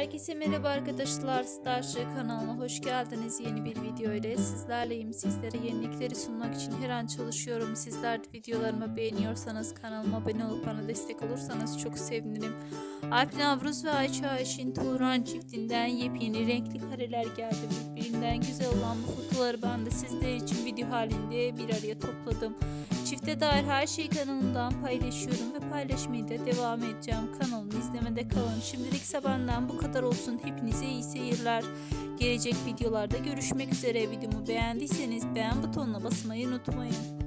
Herkese merhaba arkadaşlar. Starship kanalına hoş geldiniz. Yeni bir video ile sizlerleyim. Sizlere yenilikleri sunmak için her an çalışıyorum. Sizler de videolarımı beğeniyorsanız kanalıma abone olup bana destek olursanız çok sevinirim. Alp Navruz ve Ayça Ayşin Turan çiftinden yepyeni renkli kareler geldi. Birbirinden güzel olan bu fotoları ben de sizler için video halinde bir araya topladım. Çifte dair her şeyi kanalımdan paylaşıyorum ve paylaşmaya da devam edeceğim. Kanalımı izlemede kalın. Şimdilik benden bu kadar olsun. Hepinize iyi seyirler. Gelecek videolarda görüşmek üzere. Videomu beğendiyseniz beğen butonuna basmayı unutmayın.